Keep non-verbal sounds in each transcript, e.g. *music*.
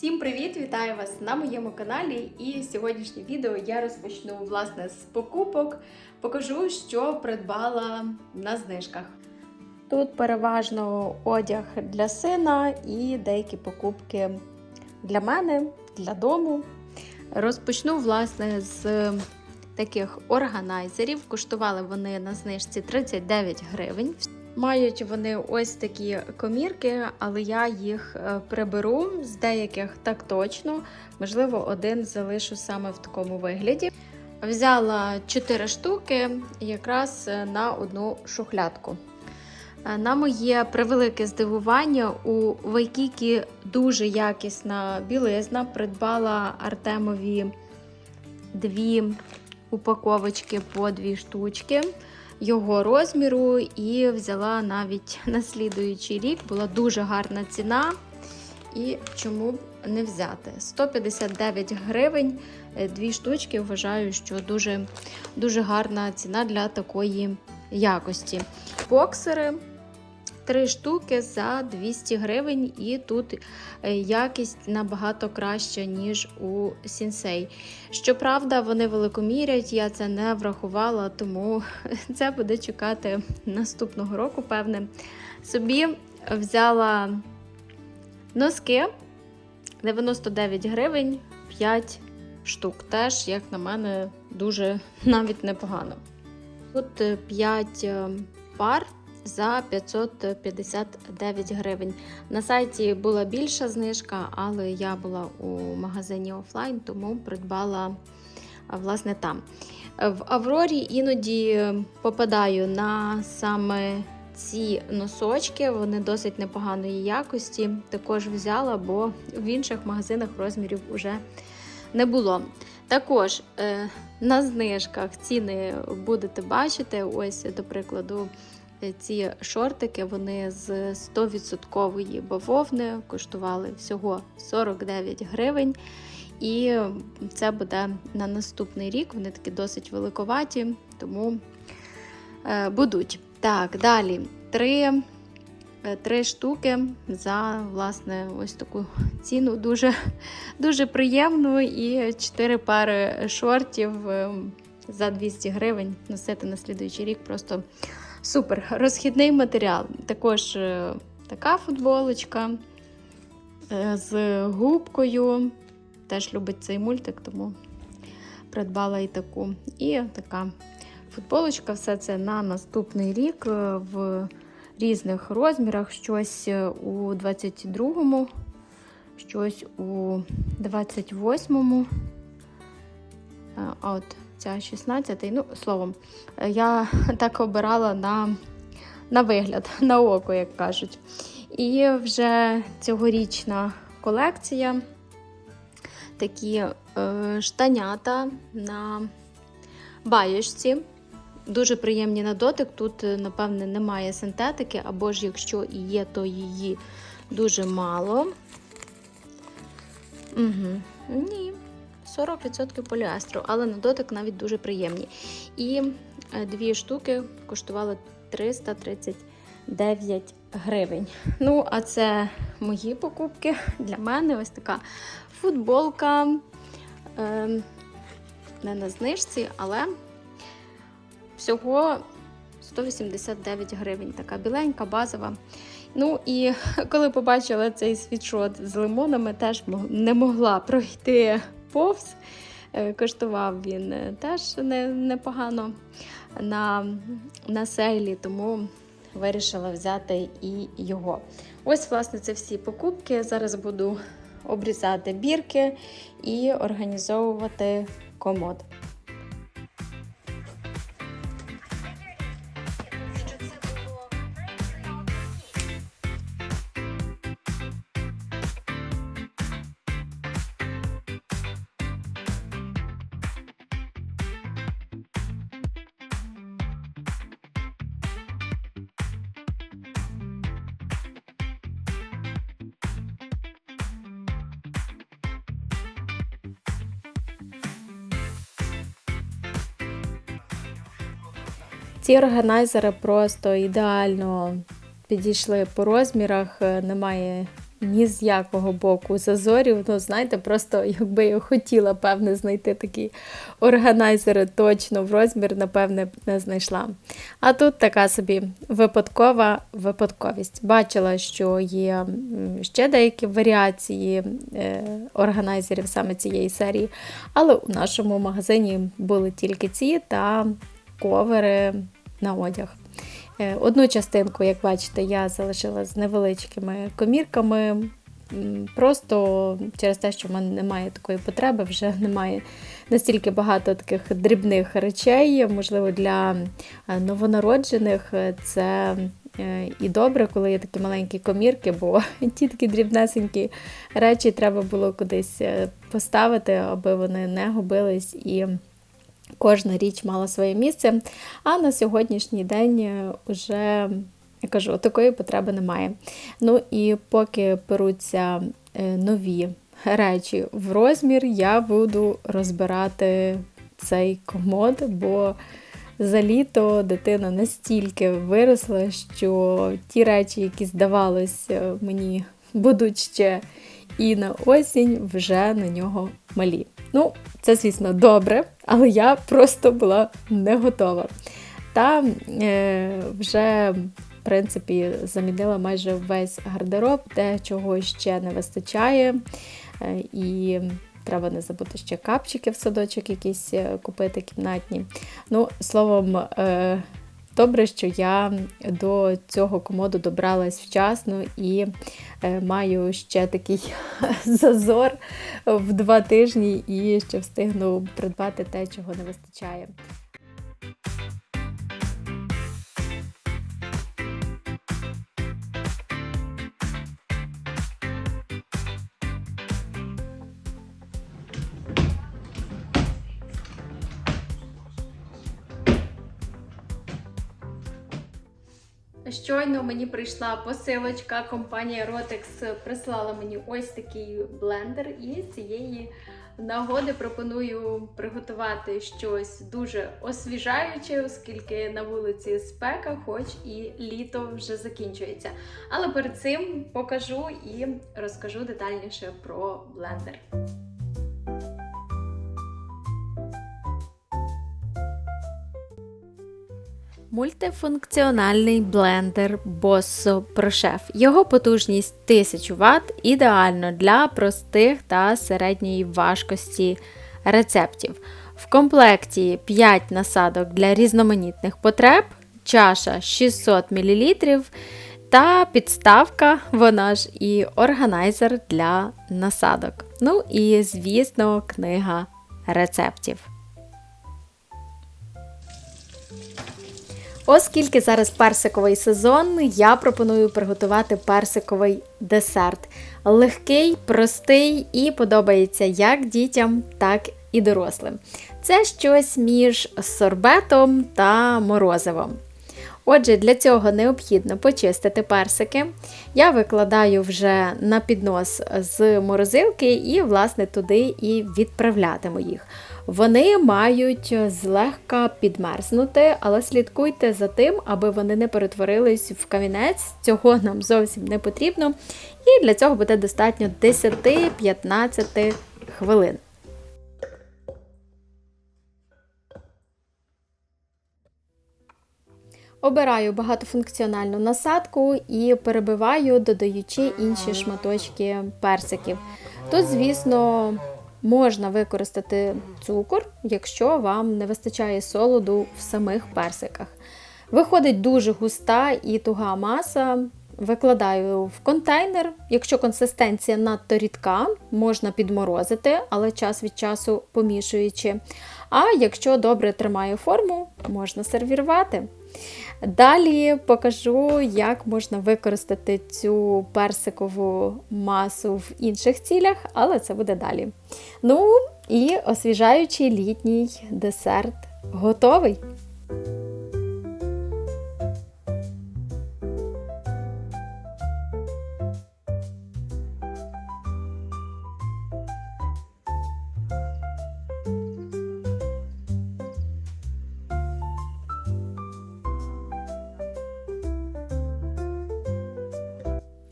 Всім привіт! Вітаю вас на моєму каналі. І сьогоднішнє відео я розпочну власне з покупок. Покажу, що придбала на знижках. Тут переважно одяг для сина і деякі покупки для мене, для дому. Розпочну власне з таких органайзерів. Коштували вони на знижці 39 гривень. Мають вони ось такі комірки, але я їх е, приберу з деяких так точно. Можливо, один залишу саме в такому вигляді. Взяла 4 штуки якраз е, на одну шухлядку. Е, На моє превелике здивування у Вайкікі дуже якісна білизна. Придбала Артемові дві упаковочки по дві штучки його розміру і взяла навіть *laughs* на слідуючий рік. Була дуже гарна ціна. І чому б не взяти? 159 гривень, е, дві штучки. Вважаю, що дуже, дуже гарна ціна для такої якості. Боксери. Три штуки за 200 гривень, і тут е, якість набагато краща, ніж у Сінсей. Щоправда, вони великомірять, я це не врахувала, тому *laughs* це буде чекати наступного року, певне. Собі взяла носки 99 гривень, 5 штук. Теж, як на мене, дуже *laughs* навіть непогано. Тут 5 пар за 559 гривень. На сайті була більша знижка, але я була у магазині офлайн, тому придбала власне там. В Аврорі іноді попадаю на саме ці носочки, вони досить непоганої якості. Також взяла, бо в інших магазинах розмірів вже не було. Також е, на знижках ціни будете бачити. Ось, до прикладу, ці шортики вони з 100% бавовни коштували всього 49 гривень. І це буде на наступний рік. Вони такі досить великоваті, тому е, будуть. Так, далі три, е, три штуки за власне ось таку ціну. Дуже, дуже приємну. І чотири пари шортів е, за 200 гривень носити на слідуючий рік. Просто Супер, розхідний матеріал. Також е, така футболочка е, з губкою. Теж любить цей мультик, тому придбала і таку. І така футболочка, все це на наступний рік е, в різних розмірах. Щось у 22-му, щось у 28-му. От ця 16-й. Ну, словом, я *laughs* так обирала на, на вигляд, *laughs* на око, як кажуть. І вже цьогорічна колекція. Такі е, штанята на баєчці. Дуже приємні на дотик. Тут, напевне, немає синтетики, або ж якщо і є, то її дуже мало. Угу. Ні, 40% поліестру, але на дотик навіть дуже приємні. І дві штуки коштували 339 гривень. Ну, а це мої покупки для мене ось така футболка. Е, не на знижці, але всього 189 гривень. Така біленька, базова. Ну і *laughs* коли побачила цей світшот з лимонами, теж не могла пройти повз. Коштував він теж непогано на, на сейлі, тому вирішила взяти і його. Ось, власне, це всі покупки. Зараз буду обрізати бірки і організовувати комод. Ці органайзери просто ідеально підійшли по розмірах, е, немає ні з якого боку зазорів. Ну, знаєте, просто якби я хотіла, певне, знайти такі органайзери точно в розмір, напевне, не знайшла. А тут така собі випадкова випадковість. Бачила, що є ще деякі варіації е, органайзерів саме цієї серії, але у нашому магазині були тільки ці та ковери на одяг. Е, Одну частинку, як бачите, я залишила з невеличкими комірками. Просто через те, що в мене немає такої потреби, вже *laughs* немає настільки багато таких дрібних речей. Можливо, для е, новонароджених е, це і добре, коли є такі маленькі комірки, бо *laughs* ті такі дрібнесенькі речі треба було кудись поставити, аби вони не губились і кожна річ мала своє місце. А на сьогоднішній день вже, я кажу, такої потреби немає. Ну і поки беруться е, нові речі в розмір, я буду розбирати цей комод, бо за літо дитина настільки виросла, що ті речі, які здавалось е, мені будуть ще і на осінь, вже на нього малі. Ну, це, звісно, добре, але я просто була не готова. Та е, вже, в принципі, замінила майже весь гардероб, де чого ще не вистачає. Е, і треба не забути ще капчики в садочок якісь е, купити кімнатні. Ну, словом, е, добре, що я до цього комоду добралась вчасно і е, маю ще такий *laughs* зазор в два тижні і ще встигну придбати те, чого не вистачає. Щойно мені прийшла посилочка. Компанія Rotex прислала мені ось такий блендер, і цієї нагоди пропоную приготувати щось дуже освіжаюче, оскільки на вулиці спека, хоч і літо вже закінчується. Але перед цим покажу і розкажу детальніше про блендер. Мультифункціональний блендер Bosso ProChef. Його потужність 1000 Вт ідеально для простих та середньої важкості рецептів. В комплекті 5 насадок для різноманітних потреб, чаша 600 мл та підставка, вона ж і органайзер для насадок. Ну і, звісно, книга рецептів. Оскільки зараз персиковий сезон, я пропоную приготувати персиковий десерт. Легкий, простий і подобається як дітям, так і дорослим. Це щось між сорбетом та морозивом. Отже, для цього необхідно почистити персики. Я викладаю вже на піднос з морозилки і, власне, туди і відправлятиму їх. Вони мають злегка підмерзнути, але слідкуйте за тим, аби вони не перетворились в камінець. Цього нам зовсім не потрібно. І для цього буде достатньо 10-15 хвилин. Обираю багатофункціональну насадку і перебиваю, додаючи інші шматочки персиків. Тут, звісно, можна використати цукор, якщо вам не вистачає солоду в самих персиках. Виходить дуже густа і туга маса. Викладаю в контейнер. Якщо консистенція надто рідка, можна підморозити, але час від часу помішуючи. А якщо добре тримає форму, можна сервірувати. Далі покажу, як можна використати цю персикову масу в інших цілях, але це буде далі. Ну і освіжаючий літній десерт готовий.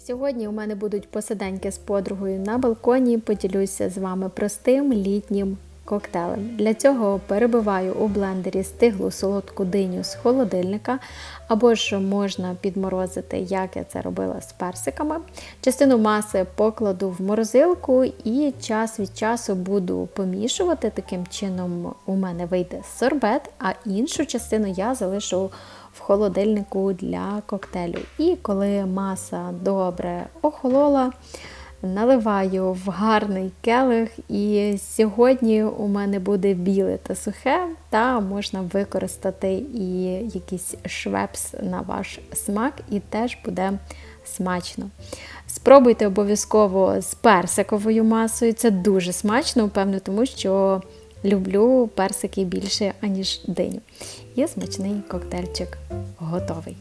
Сьогодні у мене будуть посиденьки з подругою на балконі. Поділюся з вами простим літнім коктейлем. Для цього перебиваю у блендері стиглу солодку диню з холодильника, або ж можна підморозити, як я це робила з персиками. Частину маси покладу в морозилку і час від часу буду помішувати. Таким чином у мене вийде сорбет, а іншу частину я залишу в холодильнику для коктейлю. І коли маса добре охолола, наливаю в гарний келих. І сьогодні у мене буде біле та сухе, та можна використати і якийсь швепс на ваш смак, і теж буде смачно. Спробуйте обов'язково з персиковою масою. Це дуже смачно, певно, тому що люблю персики більше, аніж диню. І смачний коктейльчик готовий.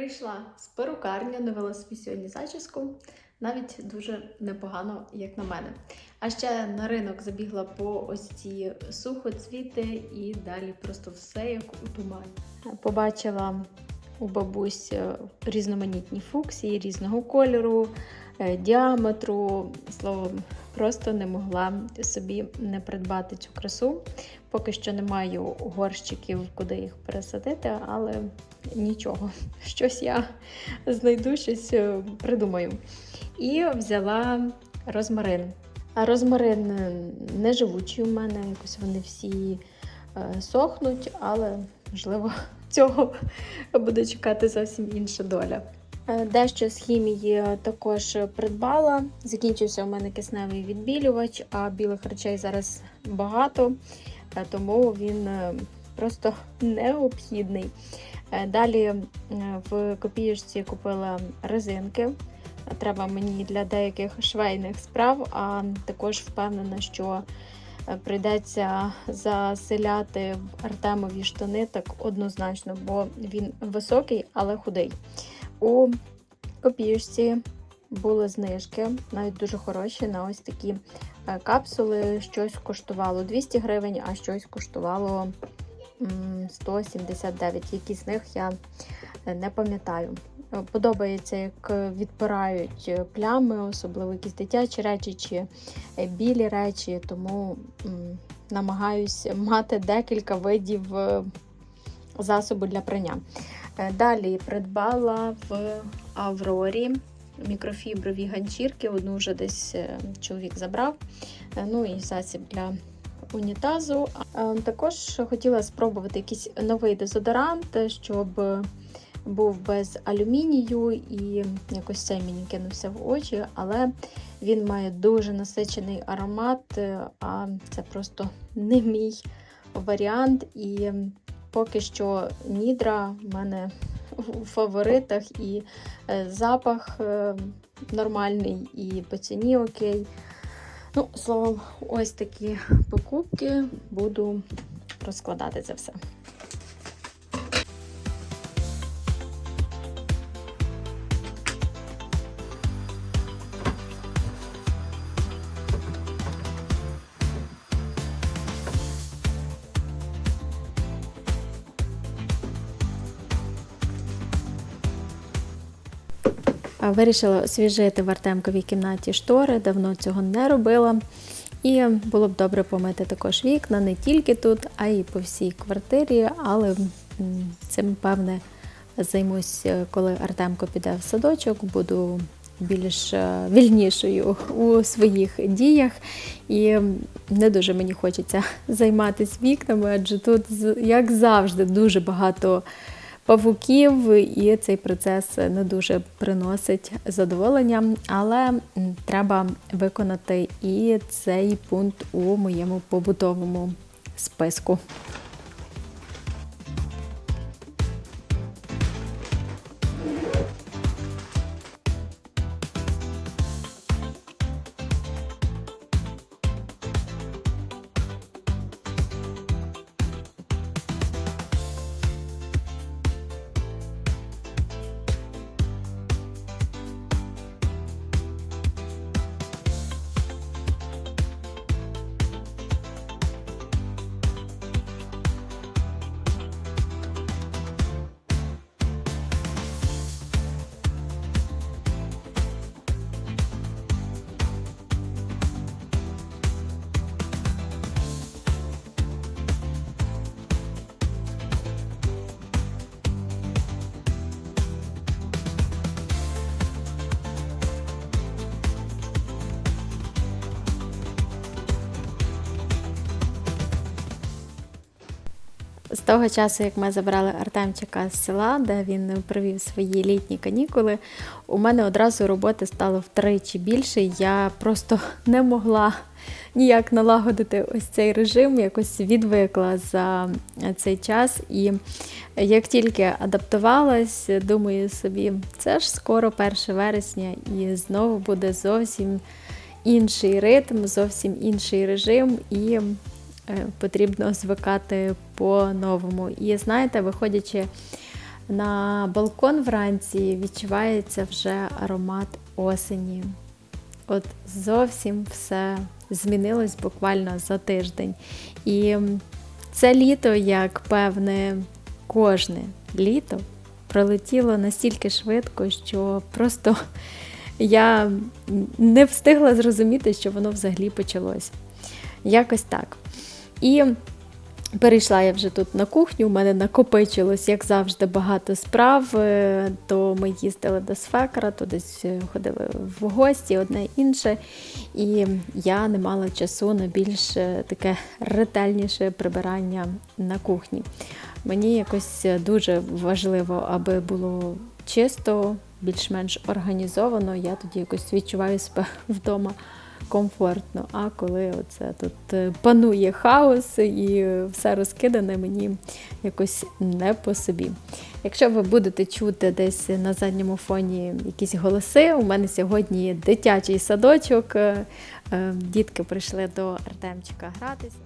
Прийшла з перукарня, навела собі сьогодні зачіску. Навіть дуже непогано, як на мене. А ще на ринок забігла по ось ці сухоцвіти і далі просто все як у тумані. Побачила у бабусь е, різноманітні фуксії різного кольору, е, діаметру. Словом, просто не могла собі не придбати цю красу. Поки що не маю горщиків, куди їх пересадити, але нічого, щось я знайду, щось е, придумаю. І взяла розмарин. А розмарин не живучий у мене, якось вони всі е, сохнуть, але можливо *laughs* цього буде чекати зовсім інша доля. Е, Дещо з хімії також придбала. Закінчився у мене кисневий відбілювач, а білих речей зараз багато, е, тому він е, просто необхідний. Далі в копіюшці купила резинки. Треба мені для деяких швейних справ, а також впевнена, що прийдеться заселяти в Артемові штани так однозначно, бо він високий, але худий. У копіюшці були знижки, навіть дуже хороші на ось такі капсули. Щось коштувало 200 гривень, а щось коштувало 179. Які з них я не пам'ятаю. Подобається, як відпирають плями, особливо якісь дитячі речі чи білі речі, тому намагаюся мати декілька видів засобу для прання. Далі придбала в Аврорі мікрофіброві ганчірки, одну вже десь чоловік забрав. Ну і засіб для унітазу. Також хотіла спробувати якийсь новий дезодорант, щоб був без алюмінію і якось це мені кинувся в очі, але він має дуже насичений аромат, а це просто не мій варіант. І поки що нідра в мене у фаворитах і запах нормальний, і по ціні окей. Ну, словом, ось такі покупки буду розкладати це все. Вирішила освіжити в Артемковій кімнаті штори, давно цього не робила. І було б добре помити також вікна, не тільки тут, а й по всій квартирі. Але цим, певне, займусь, коли Артемко піде в садочок, буду більш е, вільнішою у своїх діях. І не дуже мені хочеться *laughs* займатися вікнами, адже тут, як завжди, дуже багато павуків, і цей процес не дуже приносить задоволення, але треба виконати і цей пункт у моєму побутовому списку. Того часу, як ми забрали Артемчика з села, де він провів свої літні канікули, у мене одразу роботи стало втричі більше. Я просто *laughs* не могла ніяк налагодити ось цей режим, якось відвикла за цей час. І як тільки адаптувалась, думаю собі, це ж скоро 1 вересня, і знову буде зовсім інший ритм, зовсім інший режим. і потрібно звикати по-новому. І знаєте, виходячи на балкон вранці, відчувається вже аромат осені. От зовсім все змінилось буквально за тиждень. І це літо, як певне, кожне літо пролетіло настільки швидко, що просто я не встигла зрозуміти, що воно взагалі почалось. Якось так. І перейшла я вже тут на кухню, у мене накопичилось, як завжди, багато справ. Е, то ми їздили до Сфекера, то десь е, ходили в гості, одне інше. І я не мала часу на більш е, таке ретельніше прибирання на кухні. Мені якось дуже важливо, аби було чисто, більш-менш організовано. Я тоді якось відчуваю себе *laughs* вдома комфортно. А коли оце тут е, панує хаос і все розкидане, мені якось не по собі. Якщо ви будете чути десь на задньому фоні якісь голоси, у мене сьогодні дитячий садочок. Е, е, дітки прийшли до Артемчика гратися.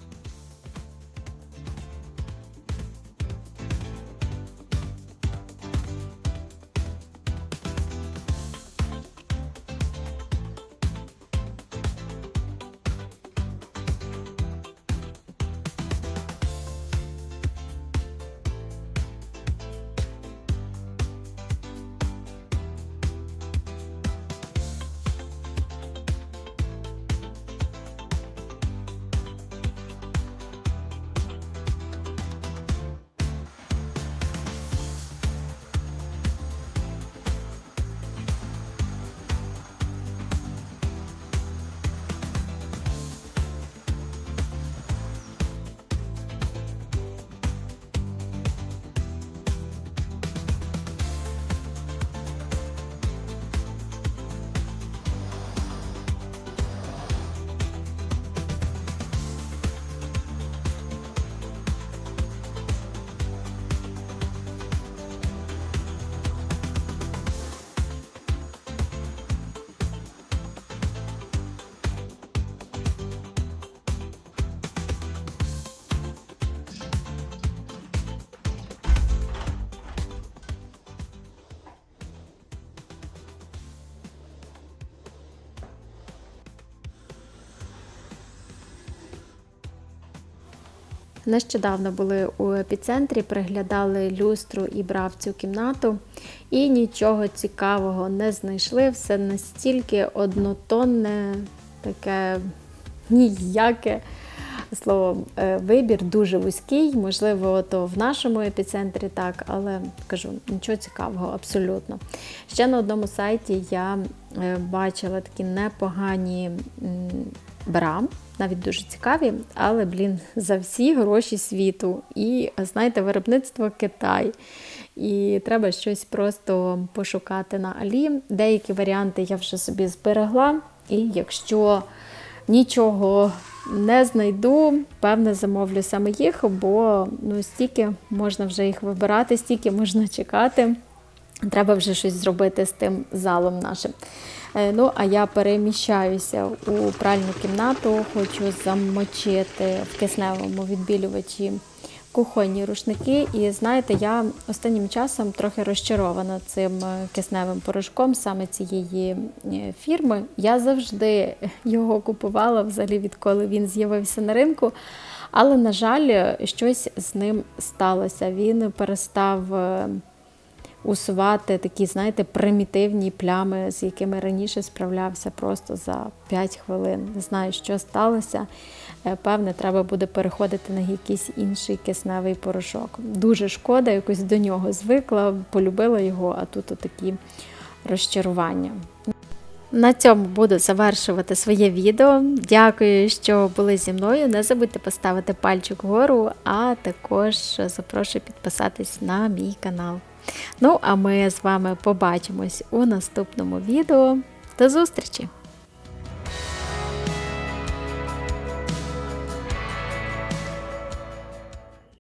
Нещодавно були у епіцентрі, приглядали люстру і брав цю кімнату, і нічого цікавого не знайшли. Все настільки однотонне, таке ніяке. Словом, е, вибір дуже вузький, можливо, то в нашому епіцентрі так, але кажу, нічого цікавого, абсолютно. Ще на одному сайті я е, бачила такі непогані бра навіть дуже цікаві, але, блін, за всі гроші світу. І, знаєте, виробництво Китай. І треба щось просто пошукати на Алі. Деякі варіанти я вже собі зберегла. І якщо нічого не знайду, певне, замовлю саме їх, бо ну, стільки можна вже їх вибирати, стільки можна чекати. Треба вже щось зробити з тим залом нашим. Е, ну, а я переміщаюся у пральну кімнату, хочу замочити в кисневому відбілювачі кухонні рушники. І знаєте, я останнім часом трохи розчарована цим е, кисневим порошком саме цієї е, фірми. Я завжди його купувала взагалі, відколи він з'явився на ринку. Але, на жаль, щось з ним сталося. Він перестав усувати такі, знаєте, примітивні плями, з якими раніше справлявся просто за 5 хвилин. Не знаю, що сталося. Е, певне, треба буде переходити на якийсь інший кисневий порошок. Дуже шкода, якось до нього звикла, полюбила його, а тут отакі розчарування. На цьому буду завершувати своє відео. Дякую, що були зі мною. Не забудьте поставити пальчик вгору, а також запрошую підписатись на мій канал. Ну, а ми з вами побачимось у наступному відео. До зустрічі!